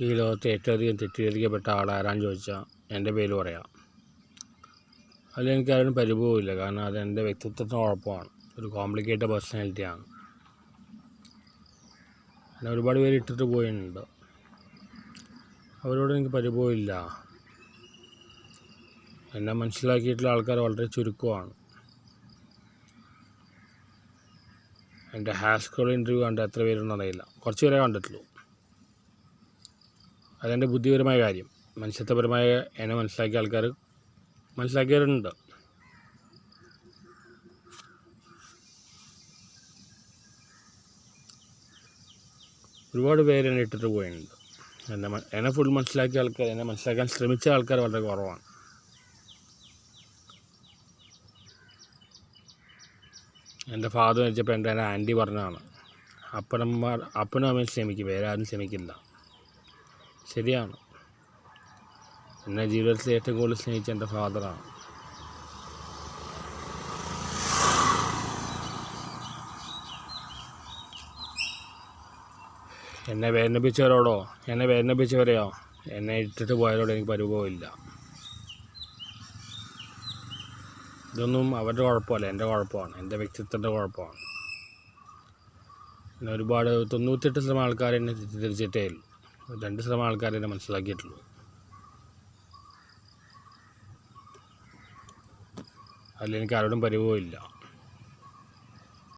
ഈ ലോകത്തെ ഏറ്റവും അധികം തെറ്റിദ്ധരിക്കപ്പെട്ട ആളാരാന്ന് ചോദിച്ചാൽ എന്റെ പേര് പറയാം. അതിലെനിക്കാരും പരിഭവമില്ല. കാരണം അതെന്റെ വ്യക്തിത്വത്തിന് കുഴപ്പമാണ്. ഒരു കോംപ്ലിക്കേറ്റഡ് പേഴ്സണാലിറ്റിയാണ് എന്നെ ഒരുപാട് പേര് ഇട്ടിട്ട് പോയിട്ടുണ്ട്. അവരോട് എനിക്ക് പരിഭവമില്ല. എന്നെ മനസ്സിലാക്കിയിട്ടുള്ള ആൾക്കാർ വളരെ ചുരുക്കമാണ്. എന്റെ ഹാസ്കോൾ ഇന്റർവ്യൂ കണ്ട എത്ര പേരുണ്ടെന്ന് അറിയില്ല. കുറച്ച് പേരെ കണ്ടിട്ടുള്ളൂ. അതെന്റെ ബുദ്ധിപരമായ കാര്യം. മനുഷ്യത്വപരമായ എന്നെ മനസ്സിലാക്കിയ ആൾക്കാർ മനസ്സിലാക്കിയവരുണ്ട്. ഒരുപാട് പേര് എന്നെ ഇട്ടിട്ട് പോയിട്ടുണ്ട്. എന്നെ എന്നെ ഫുൾ മനസ്സിലാക്കിയ ആൾക്കാർ എന്നെ മനസ്സിലാക്കാൻ ശ്രമിച്ച ആൾക്കാർ വളരെ കുറവാണ്. എന്റെ ഫാദർ മരിച്ചപ്പോൾ എന്റെ ആന്റി പറഞ്ഞതാണ് അപ്പനമ്മ അപ്പനും അമ്മയും ശ്രമിക്കും വേറെ ആരും ശ്രമിക്കില്ല. ശരിയാണ്. എന്നെ ജീവിതത്തിൽ ഏറ്റവും കൂടുതൽ സ്നേഹിച്ച എന്റെ ഫാദറാണ്. എന്നെ വേദനിപ്പിച്ചവരോടോ എന്നെ വേദനിപ്പിച്ചവരെയോ എന്നെ ഇട്ടിട്ട് പോയവരോട് എനിക്ക് പരിഭവമില്ല. ഇതൊന്നും അവരുടെ കുഴപ്പമല്ല എന്റെ കുഴപ്പമാണ് എന്റെ വ്യക്തിത്വത്തിന്റെ കുഴപ്പമാണ്. പിന്നെ ഒരുപാട് തൊണ്ണൂറ്റെട്ട് ശതമാനം ആൾക്കാർ എന്നെ തെറ്റിദ്ധരിച്ചിട്ടേ ഉള്ളൂ രണ്ട് ശതമാനം ആൾക്കാരെ മനസ്സിലാക്കിയിട്ടുള്ളൂ. അതിലെനിക്ക് ആരോടും പരിഭവമില്ല.